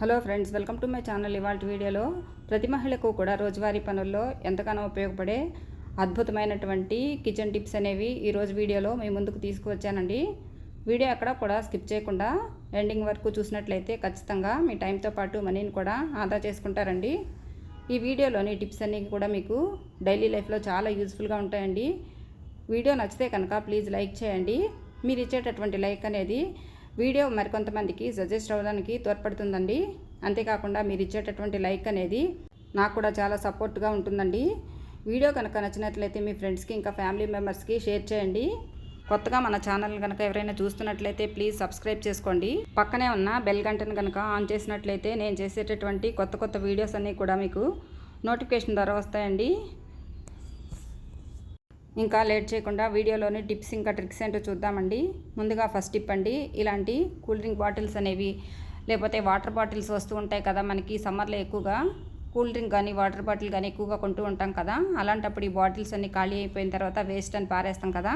Hello friends welcome to my channel ఇవాళ వీడియోలో. ప్రతి మహిళకు కూడా రోజువారీ పనుల్లో ఎంతగానో ఉపయోగపడే అద్భుతమైనటువంటి కిచెన్ టిప్స్ అనేవి ఈరోజు వీడియోలో మీ ముందుకు తీసుకువచ్చానండి. వీడియో అక్కడ కూడా స్కిప్ చేయకుండా ఎండింగ్ వరకు చూసినట్లయితే ఖచ్చితంగా మీ టైంతో పాటు మనీని కూడా ఆదా చేసుకుంటారండి. ఈ వీడియోలోని టిప్స్ అన్నీ కూడా మీకు డైలీ లైఫ్లో చాలా యూజ్ఫుల్గా ఉంటాయండి. వీడియో నచ్చితే కనుక ప్లీజ్ లైక్ చేయండి. మీరు ఇచ్చేటటువంటి లైక్ అనేది వీడియో మరికొంతమందికి సజెస్ట్ అవ్వడానికి తోడ్పడుతుందండి. అంతేకాకుండా మీరు ఇచ్చేటటువంటి లైక్ అనేది నాకు కూడా చాలా సపోర్ట్గా ఉంటుందండి. వీడియో కనుక నచ్చినట్లయితే మీ ఫ్రెండ్స్కి ఇంకా ఫ్యామిలీ మెంబర్స్కి షేర్ చేయండి. కొత్తగా మన ఛానల్ కనుక ఎవరైనా చూస్తున్నట్లయితే ప్లీజ్ సబ్స్క్రైబ్ చేసుకోండి. పక్కనే ఉన్న బెల్ గంటను కనుక ఆన్ చేసినట్లయితే నేను చేసేటటువంటి కొత్త కొత్త వీడియోస్ అన్నీ కూడా మీకు నోటిఫికేషన్ ద్వారా వస్తాయండి. ఇంకా లేట్ చేయకుండా వీడియోలోని టిప్స్ ఇంకా ట్రిక్స్ ఏంటో చూద్దామండి. ముందుగా ఫస్ట్ టిప్ అండి ఇలాంటి కూల్ డ్రింక్ బాటిల్స్ అనేవి లేకపోతే వాటర్ బాటిల్స్ వస్తూ ఉంటాయి కదా మనకి సమ్మర్లో ఎక్కువగా. కూల్ డ్రింక్ కానీ వాటర్ బాటిల్ కానీ ఎక్కువగా కొంటూ ఉంటాం కదా. అలాంటప్పుడు ఈ బాటిల్స్ అన్ని ఖాళీ అయిపోయిన తర్వాత వేస్ట్ అని పారేస్తాం కదా.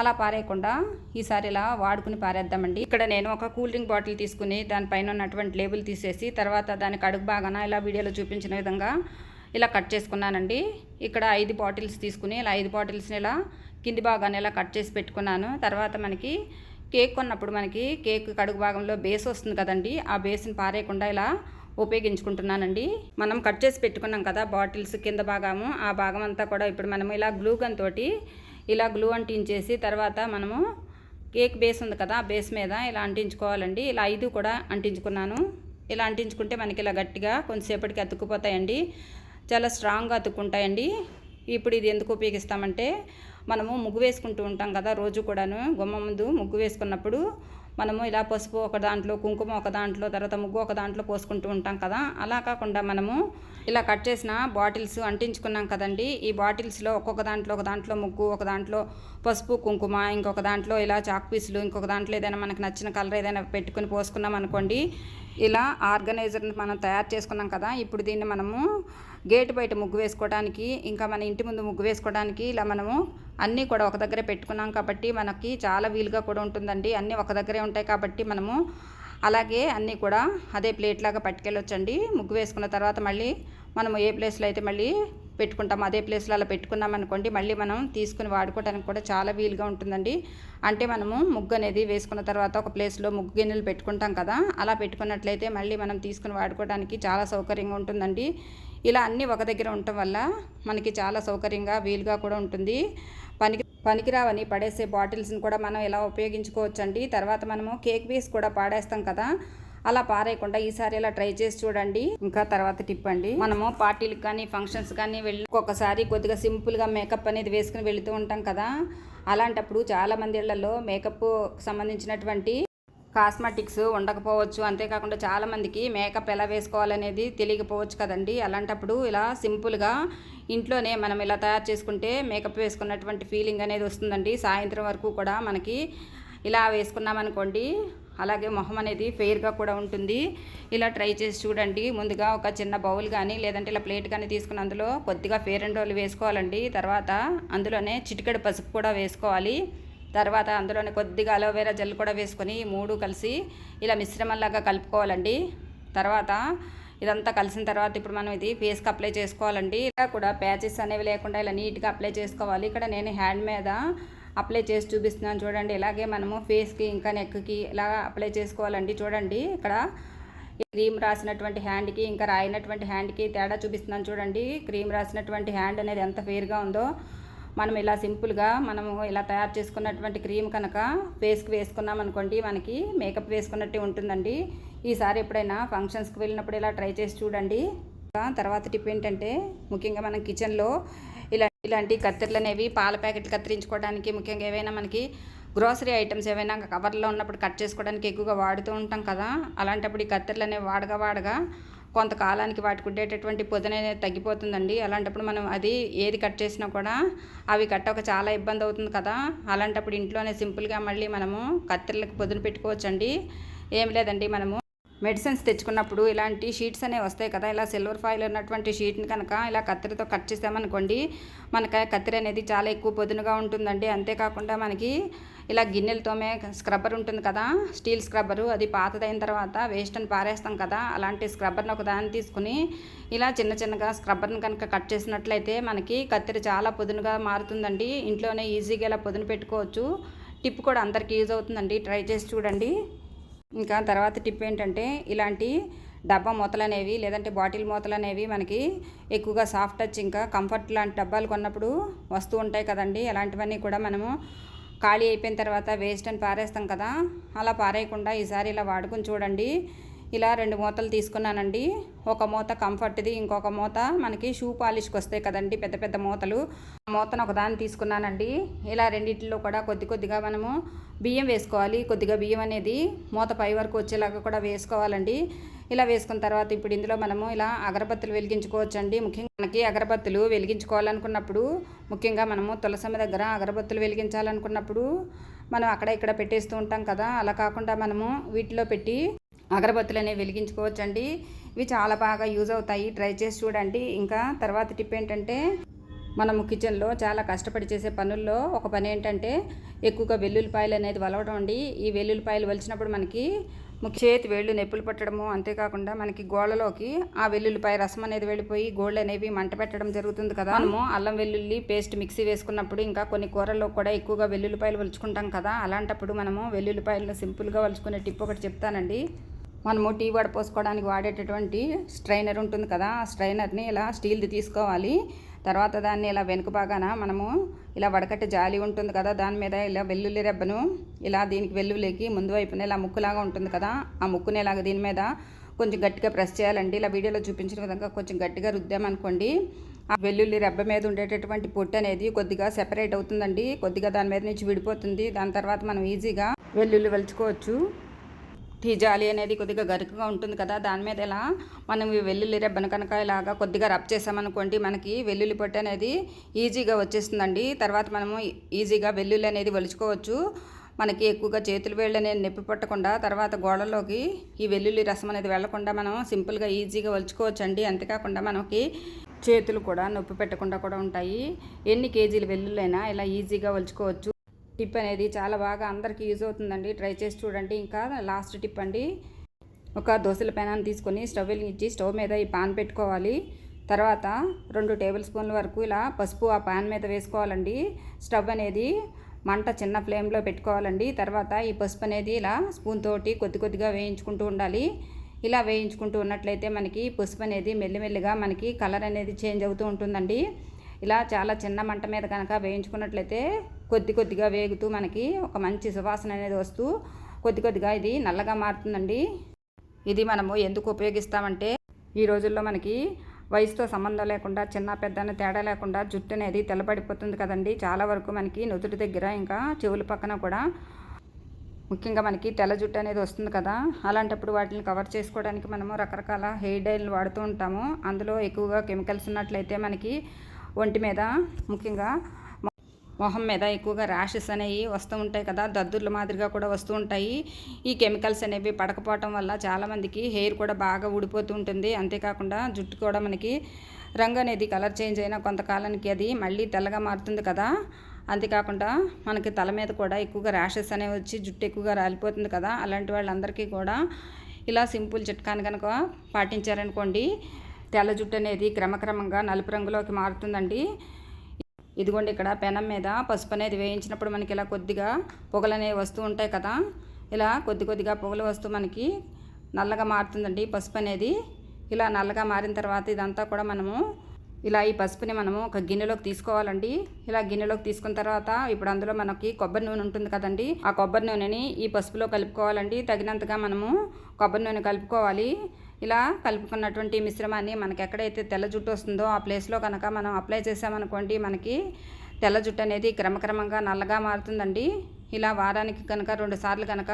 అలా పారేయకుండా ఈసారి ఇలా వాడుకుని పారేద్దామండి. ఇక్కడ నేను ఒక కూల్ డ్రింక్ బాటిల్ తీసుకుని దానిపైన ఉన్నటువంటి లేబుల్ తీసేసి తర్వాత దానికి అడుగు బాగాన ఇలా వీడియోలో చూపించిన విధంగా ఇలా కట్ చేసుకున్నానండి. ఇక్కడ ఐదు బాటిల్స్ తీసుకుని ఇలా ఐదు బాటిల్స్ని ఇలా కింది భాగాన్ని ఇలా కట్ చేసి పెట్టుకున్నాను. తర్వాత మనకి కేక్ కొన్నప్పుడు మనకి కేక్ కడుగు భాగంలో బేస్ వస్తుంది కదండి. ఆ బేస్ని పారేయకుండా ఇలా ఉపయోగించుకుంటున్నానండి. మనం కట్ చేసి పెట్టుకున్నాం కదా బాటిల్స్ కింద భాగము. ఆ భాగం అంతా కూడా ఇప్పుడు మనము ఇలా గ్లూ గన్ తోటి ఇలా గ్లూ అంటించేసి తర్వాత మనము కేక్ బేస్ ఉంది కదా ఆ బేస్ మీద ఇలా అంటించుకోవాలండి. ఇలా ఐదు కూడా అంటించుకున్నాను. ఇలా అంటించుకుంటే మనకి ఇలా గట్టిగా కొంతసేపటికి అతుక్కుపోతాయండి. చాలా స్ట్రాంగ్గా అతుక్కుంటాయండి. ఇప్పుడు ఇది ఎందుకు ఉపయోగిస్తామంటే మనము ముగ్గు వేసుకుంటూ ఉంటాం కదా రోజు కూడాను. గుమ్మ ముందు ముగ్గు వేసుకున్నప్పుడు మనము ఇలా పసుపు ఒక దాంట్లో కుంకుమ ఒక దాంట్లో తర్వాత ముగ్గు ఒక దాంట్లో పోసుకుంటూ ఉంటాం కదా. అలా కాకుండా మనము ఇలా కట్ చేసిన బాటిల్స్ అంటించుకున్నాం కదండి. ఈ బాటిల్స్లో ఒక్కొక్క దాంట్లో ఒక దాంట్లో ముగ్గు ఒక దాంట్లో పసుపు కుంకుమ ఇంకొక దాంట్లో ఇలా చాక్ పీసులు ఇంకొక దాంట్లో ఏదైనా మనకు నచ్చిన కలర్ ఏదైనా పెట్టుకుని పోసుకున్నాం అనుకోండి ఇలా ఆర్గనైజర్ని మనం తయారు చేసుకున్నాం కదా ఇప్పుడు దీన్ని మనము గేటు బయట ముగ్గు వేసుకోవడానికి ఇంకా మన ఇంటి ముందు ముగ్గు వేసుకోవడానికి ఇలా మనము అన్నీ కూడా ఒక దగ్గరే పెట్టుకున్నాం కాబట్టి మనకి చాలా వీలుగా కూడా ఉంటుందండి. అన్నీ ఒక దగ్గరే ఉంటాయి కాబట్టి మనము అలాగే అన్నీ కూడా అదే ప్లేట్ లాగా పట్టుకెళ్ళొచ్చండి. ముగ్గు వేసుకున్న తర్వాత మళ్ళీ మనం ఏ ప్లేస్లో అయితే మళ్ళీ పెట్టుకుంటాం. అదే ప్లేస్లో అలా పెట్టుకున్నాం అనుకోండి మళ్ళీ మనం తీసుకుని వాడుకోవడానికి కూడా చాలా వీలుగా ఉంటుందండి. అంటే మనము ముగ్గు అనేది వేసుకున్న తర్వాత ఒక ప్లేస్లో ముగ్గు గిన్నెలు పెట్టుకుంటాం కదా అలా పెట్టుకున్నట్లయితే మళ్ళీ మనం తీసుకుని వాడుకోవడానికి చాలా సౌకర్యంగా ఉంటుందండి. ఇలా అన్నీ ఒక దగ్గర ఉండటం వల్ల మనకి చాలా సౌకర్యంగా వీలుగా కూడా ఉంటుంది. పనికి పనికిరావని పడేసే బాటిల్స్ని కూడా మనం ఇలా ఉపయోగించుకోవచ్చండి? తర్వాత మనము కేక్ పీస్ కూడా పాడేస్తాం కదా అలా పారేయకుండా ఈసారి ఇలా ట్రై చేసి చూడండి. ఇంకా తర్వాత టిప్ అండి. మనము పార్టీలకు కానీ ఫంక్షన్స్ కానీ వెళ్ళి ఒక్కొక్కసారి కొద్దిగా సింపుల్గా మేకప్ అనేది వేసుకుని వెళుతూ ఉంటాం కదా. అలాంటప్పుడు చాలా మంది ఇళ్ళలో మేకప్ సంబంధించినటువంటి కాస్మెటిక్స్ ఉండకపోవచ్చు. అంతేకాకుండా చాలామందికి మేకప్ ఎలా వేసుకోవాలనేది తెలియకపోవచ్చు కదండి. అలాంటప్పుడు ఇలా సింపుల్గా ఇంట్లోనే మనం ఇలా తయారు చేసుకుంటే మేకప్ వేసుకున్నటువంటి ఫీలింగ్ అనేది వస్తుందండి. సాయంత్రం వరకు కూడా మనకి ఇలా వేసుకున్నామనుకోండి అలాగే మొహం అనేది ఫెయిర్గా కూడా ఉంటుంది. ఇలా ట్రై చేసి చూడండి. ముందుగా ఒక చిన్న బౌల్ కానీ లేదంటే ఇలా ప్లేట్ కానీ తీసుకుని అందులో కొద్దిగా ఫేర్ అండ్ రోల్ వేసుకోవాలండి. తర్వాత అందులోనే చిటికెడు పసుపు కూడా వేసుకోవాలి. తర్వాత అందులోనే కొద్దిగా అలోవెరా జెల్ కూడా వేసుకొని మూడు కలిసి ఇలా మిశ్రమంలాగా కలుపుకోవాలండి. తర్వాత ఇదంతా కలిసిన తర్వాత ఇప్పుడు మనం ఇది ఫేస్కి అప్లై చేసుకోవాలండి. ఇలా కూడా ప్యాచెస్ అనేవి లేకుండా ఇలా నీట్గా అప్లై చేసుకోవాలి. ఇక్కడ నేను హ్యాండ్ మీద అప్లై చేసి చూపిస్తున్నాను. చూడండి ఇలాగే మనము ఫేస్కి ఇంకా నెక్కి ఇలా అప్లై చేసుకోవాలండి. చూడండి ఇక్కడ క్రీమ్ రాసినటువంటి హ్యాండ్కి ఇంకా రాయినటువంటి హ్యాండ్కి తేడా చూపిస్తున్నాను. చూడండి క్రీమ్ రాసినటువంటి హ్యాండ్ అనేది ఎంత ఫేర్గా ఉందో. మనం ఇలా సింపుల్గా మనము ఇలా తయారు చేసుకున్నటువంటి క్రీమ్ కనుక ఫేస్కి వేసుకున్నాం అనుకోండి మనకి మేకప్ వేసుకున్నట్టే ఉంటుందండి. ఈసారి ఎప్పుడైనా ఫంక్షన్స్కి వెళ్ళినప్పుడు ఇలా ట్రై చేసి చూడండి. తర్వాత టిప్ ఏంటంటే ముఖ్యంగా మనం కిచెన్లో ఇలాంటి కత్తెరలు అనేవి పాల ప్యాకెట్లు కత్తిరించుకోవడానికి ముఖ్యంగా ఏవైనా మనకి గ్రోసరీ ఐటమ్స్ ఏవైనా కవర్లో ఉన్నప్పుడు కట్ చేసుకోవడానికి ఎక్కువగా వాడుతూ ఉంటాం కదా అలాంటప్పుడు ఈ కత్తెరలు అనేవి వాడగా వాడగా కొంతకాలానికి వాటికి ఉండేటటువంటి పొదన అనేది తగ్గిపోతుందండి. అలాంటప్పుడు మనం అది ఏది కట్ చేసినా కూడా అవి కట్టక చాలా ఇబ్బంది అవుతుంది కదా అలాంటప్పుడు ఇంట్లోనే సింపుల్గా మళ్ళీ మనము కత్తెరలకు పొదును పెట్టుకోవచ్చండి. ఏం లేదండి మనము మెడిసిన్స్ తెచ్చుకున్నప్పుడు ఇలాంటి షీట్స్ అనేవి వస్తాయి కదా ఇలా సిల్వర్ ఫాయిల్ ఉన్నటువంటి షీట్ని కనుక ఇలా కత్తిరితో కట్ చేసామనుకోండి మనకి కత్తిరి అనేది చాలా ఎక్కువ పొదునుగా ఉంటుందండి. అంతేకాకుండా మనకి ఇలా గిన్నెలతోమే స్క్రబ్బర్ ఉంటుంది కదా స్టీల్ స్క్రబ్బరు అది పాతదైన తర్వాత వేస్ట్ అని పారేస్తాం కదా అలాంటి స్క్రబ్బర్ని ఒక దాన్ని తీసుకుని ఇలా చిన్న చిన్నగా స్క్రబ్బర్ని కనుక కట్ చేసినట్లయితే మనకి కత్తిరి చాలా పొదునుగా మారుతుందండి. ఇంట్లోనే ఈజీగా ఇలా పొదును పెట్టుకోవచ్చు. టిప్ కూడా అందరికీ యూజ్ అవుతుందండి. ట్రై చేసి చూడండి. ఇంకా తర్వాత టిప్ ఏంటంటే ఇలాంటి డబ్బా మూతలు అనేవి లేదంటే బాటిల్ మూతలు అనేవి మనకి ఎక్కువగా సాఫ్ట్ టచ్ ఇంకా కంఫర్ట్ లాంటి డబ్బాలు కొన్నప్పుడు వస్తూ ఉంటాయి కదండి. అలాంటివన్నీ కూడా మనము ఖాళీ అయిపోయిన తర్వాత వేస్ట్ అని పారేస్తాం కదా. అలా పారేయకుండా ఈసారి ఇలా వాడుకొని చూడండి. ఇలా రెండు మూతలు తీసుకున్నానండి. ఒక మూత కంఫర్ట్ది ఇంకొక మూత మనకి షూ పాలిష్కి వస్తాయి కదండి పెద్ద పెద్ద మూతలు. ఆ మూతను ఒకదాన్ని తీసుకున్నానండి. ఇలా రెండింటిలో కూడా కొద్ది కొద్దిగా మనము బియ్యం వేసుకోవాలి. కొద్దిగా బియ్యం అనేది మూత పై వరకు వచ్చేలాగా కూడా వేసుకోవాలండి. ఇలా వేసుకున్న తర్వాత ఇప్పుడు ఇందులో మనము ఇలా అగరబత్తులు వెలిగించుకోవచ్చండి. ముఖ్యంగా మనకి అగరబత్తులు వెలిగించుకోవాలనుకున్నప్పుడు ముఖ్యంగా మనము తులసమ్మ దగ్గర అగరబత్తులు వెలిగించాలనుకున్నప్పుడు మనం అక్కడ ఇక్కడ పెట్టేస్తూ ఉంటాం కదా. అలా కాకుండా మనము వీటిలో పెట్టి అగరబత్తులు అనేవి వెలిగించుకోవచ్చండి. ఇవి చాలా బాగా యూజ్ అవుతాయి. ట్రై చేసి చూడండి. ఇంకా తర్వాత టిప్ ఏంటంటే మనము కిచెన్లో చాలా కష్టపడి చేసే పనుల్లో ఒక పని ఏంటంటే ఎక్కువగా వెల్లుల్లిపాయలు అనేది వలవడం అండి. ఈ వెల్లుల్లిపాయలు వలిచినప్పుడు మనకి చేతి వేళ్ళు నొప్పులు పట్టడము అంతేకాకుండా మనకి గోళ్ళలోకి ఆ వెల్లుల్లిపాయ రసం అనేది వెళ్ళిపోయి గోళ్ళు అనేవి మంట పెట్టడం జరుగుతుంది కదా. మనము అల్లం వెల్లుల్లి పేస్ట్ మిక్సీ వేసుకున్నప్పుడు ఇంకా కొన్ని కూరల్లో కూడా ఎక్కువగా వెల్లుల్లిపాయలు వలుచుకుంటాం కదా. అలాంటప్పుడు మనము వెల్లుల్లిపాయలను సింపుల్గా వలుచుకునే టిప్ ఒకటి చెప్తానండి. మనము టీ వడపోసుకోవడానికి వాడేటటువంటి స్ట్రైనర్ ఉంటుంది కదా ఆ స్ట్రైనర్ని ఇలా స్టీల్ది తీసుకోవాలి. తర్వాత దాన్ని ఇలా వెనుక బాగాన మనము ఇలా వడకట్టే జాలి ఉంటుంది కదా దాని మీద ఇలా వెల్లుల్లి రెబ్బను ఇలా దీనికి వెల్లుల్లికి ముందు వైపున ఇలా ముక్కులాగా ఉంటుంది కదా ఆ ముక్కుని ఇలాగ దీని మీద కొంచెం గట్టిగా ప్రెస్ చేయాలండి. ఇలా వీడియోలో చూపించిన విధంగా కొంచెం గట్టిగా రుద్దామనుకోండి. ఆ వెల్లుల్లి రెబ్బ మీద ఉండేటటువంటి పొట్టు అనేది కొద్దిగా సెపరేట్ అవుతుందండి. కొద్దిగా దాని మీద నుంచి విడిపోతుంది. దాని తర్వాత మనం ఈజీగా వెల్లుల్లి వలుచుకోవచ్చు. టీ జాలి అనేది కొద్దిగా గరుకుగా ఉంటుంది కదా. దాని మీద ఇలా మనం ఈ వెల్లుల్లి రెబ్బను కనుక ఇలాగా కొద్దిగా రబ్ చేసామనుకోండి మనకి వెల్లుల్లి పొట్టు అనేది ఈజీగా వచ్చేస్తుందండి. తర్వాత మనము ఈజీగా వెల్లుల్లి అనేది వలుచుకోవచ్చు. మనకి ఎక్కువగా చేతులు వేళ్ళు అనేది నొప్పి పట్టకుండా తర్వాత గోడలోకి ఈ వెల్లుల్లి రసం అనేది వెళ్ళకుండా మనం సింపుల్గా ఈజీగా వలుచుకోవచ్చు అండి అంతేకాకుండా మనకి చేతులు కూడా నొప్పి పెట్టకుండా కూడా ఉంటాయి. ఎన్ని కేజీలు వెల్లుల్లైనా ఇలా ఈజీగా వలుచుకోవచ్చు. టిప్ అనేది చాలా బాగా అందరికీ యూజ్ అవుతుందండి. ట్రై చేసి చూడండి. ఇంకా లాస్ట్ టిప్ అండి. ఒక దోశల పెనాన్ని తీసుకొని స్టవ్ వెలిగించి స్టవ్ మీద ఈ పాన్ పెట్టుకోవాలి. తర్వాత రెండు టేబుల్ స్పూన్ల వరకు ఇలా పసుపు ఆ పాన్ మీద వేసుకోవాలండి. స్టవ్ అనేది మంట చిన్న ఫ్లేమ్లో పెట్టుకోవాలండి. తర్వాత ఈ పసుపు అనేది ఇలా స్పూన్ తోటి కొద్ది కొద్దిగా వేయించుకుంటూ ఉండాలి. ఇలా వేయించుకుంటూ ఉన్నట్లయితే మనకి పసుపు అనేది మెల్లిమెల్లిగా మనకి కలర్ అనేది చేంజ్ అవుతూ ఉంటుందండి. ఇలా చాలా చిన్న మంట మీద కనుక వేయించుకున్నట్లయితే కొద్ది కొద్దిగా వేగుతూ మనకి ఒక మంచి సువాసన అనేది వస్తూ కొద్ది కొద్దిగా ఇది నల్లగా మారుతుందండి. ఇది మనము ఎందుకు ఉపయోగిస్తామంటే ఈ రోజుల్లో మనకి వయసుతో సంబంధం లేకుండా చిన్న పెద్ద తేడా లేకుండా జుట్టు అనేది తెల్లబడిపోతుంది కదండి. చాలా వరకు మనకి నుదుటి దగ్గర ఇంకా చెవుల పక్కన కూడా ముఖ్యంగా మనకి తెల్ల జుట్టు అనేది వస్తుంది కదా. అలాంటప్పుడు వాటిని కవర్ చేసుకోవడానికి మనము రకరకాల హెయిర్ డైలు వాడుతూ ఉంటాము. అందులో ఎక్కువగా కెమికల్స్ ఉన్నట్లయితే మనకి ఒంటి మీద ముఖ్యంగా మొహం మీద ఎక్కువగా ర్యాషెస్ అనేవి వస్తూ ఉంటాయి కదా. దద్దుర్ల మాదిరిగా కూడా వస్తూ ఉంటాయి. ఈ కెమికల్స్ అనేవి పడకపోవటం వల్ల చాలామందికి హెయిర్ కూడా బాగా ఊడిపోతూ ఉంటుంది. అంతేకాకుండా జుట్టు కూడా మనకి రంగు అనేది కలర్ చేంజ్ అయిన కొంతకాలానికి అది మళ్ళీ తెల్లగా మారుతుంది కదా. అంతేకాకుండా మనకి తల మీద కూడా ఎక్కువగా ర్యాషెస్ అనేవి వచ్చి జుట్టు ఎక్కువగా రాలిపోతుంది కదా. అలాంటి వాళ్ళందరికీ కూడా ఇలా సింపుల్ చిట్కాని కనుక పాటించారనుకోండి. తెల్ల జుట్టు అనేది క్రమక్రమంగా నలుపు రంగులోకి మారుతుందండి. ఇదిగోండి ఇక్కడ పెనం మీద పసుపు అనేది వేయించినప్పుడు మనకి ఇలా కొద్దిగా పొగలు అనేవి వస్తూ ఉంటాయి కదా. ఇలా కొద్ది కొద్దిగా పొగలు వస్తూ మనకి నల్లగా మారుతుందండి పసుపు అనేది. ఇలా నల్లగా మారిన తర్వాత ఇదంతా కూడా మనము ఇలా ఈ పసుపుని మనము ఒక గిన్నెలోకి తీసుకోవాలండి. ఇలా గిన్నెలోకి తీసుకున్న తర్వాత ఇప్పుడు అందులో మనకి కొబ్బరి నూనె ఉంటుంది కదండి. ఆ కొబ్బరి నూనెని ఈ పసుపులో కలుపుకోవాలండి. తగినంతగా మనము కొబ్బరి నూనె కలుపుకోవాలి. ఇలా కలుపుకున్నటువంటి మిశ్రమాన్ని మనకి ఎక్కడైతే తెల్ల జుట్టు వస్తుందో ఆ ప్లేస్లో కనుక మనం అప్లై చేసామనుకోండి మనకి తెల్ల జుట్టు అనేది క్రమక్రమంగా నల్లగా మారుతుందండి. ఇలా వారానికి కనుక రెండు సార్లు కనుక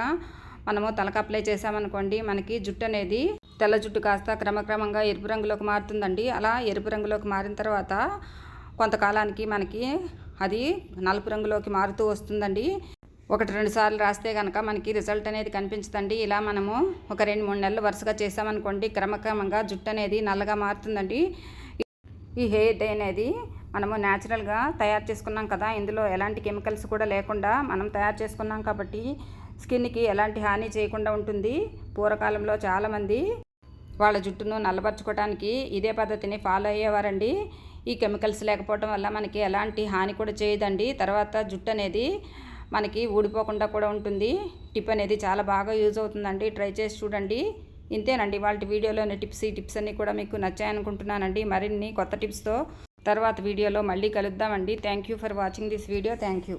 మనము తలకు అప్లై చేసామనుకోండి మనకి జుట్టు అనేది తెల్ల జుట్టు కాస్త క్రమక్రమంగా ఎరుపు రంగులోకి మారుతుందండి. అలా ఎరుపు రంగులోకి మారిన తర్వాత కొంతకాలానికి మనకి అది నలుపు రంగులోకి మారుతూ వస్తుందండి. ఒకటి రెండు సార్లు రాస్తే కనుక మనకి రిజల్ట్ అనేది కనిపించదండి. ఇలా మనము ఒక రెండు మూడు నెలలు వరుసగా చేసామనుకోండి క్రమక్రమంగా జుట్టు అనేది నల్లగా మారుతుందండి. ఈ హెయిర్ డే అనేది మనము న్యాచురల్గా తయారు చేసుకున్నాం కదా ఇందులో ఎలాంటి కెమికల్స్ కూడా లేకుండా మనం తయారు చేసుకున్నాం కాబట్టి స్కిన్కి ఎలాంటి హాని చేయకుండా ఉంటుంది. పూర్వకాలంలో చాలామంది వాళ్ళ జుట్టును నల్లబరుచుకోవడానికి ఇదే పద్ధతిని ఫాలో అయ్యేవారండి. ఈ కెమికల్స్ లేకపోవడం వల్ల మనకి ఎలాంటి హాని కూడా చేయదండి. తర్వాత జుట్టు అనేది మనకి ఊడిపోకుండా కూడా ఉంటుంది. టిప్ అనేది చాలా బాగా యూజ్ అవుతుందండి. ట్రై చేసి చూడండి. ఇంతేనండి. వాళ్ళ వీడియోలోని టిప్స్ ఈ టిప్స్ అన్నీ కూడా మీకు నచ్చాయనుకుంటున్నానండి. మరిన్ని కొత్త టిప్స్తో తర్వాత వీడియోలో మళ్ళీ కలుద్దామండి. Thank you for watching this video thank you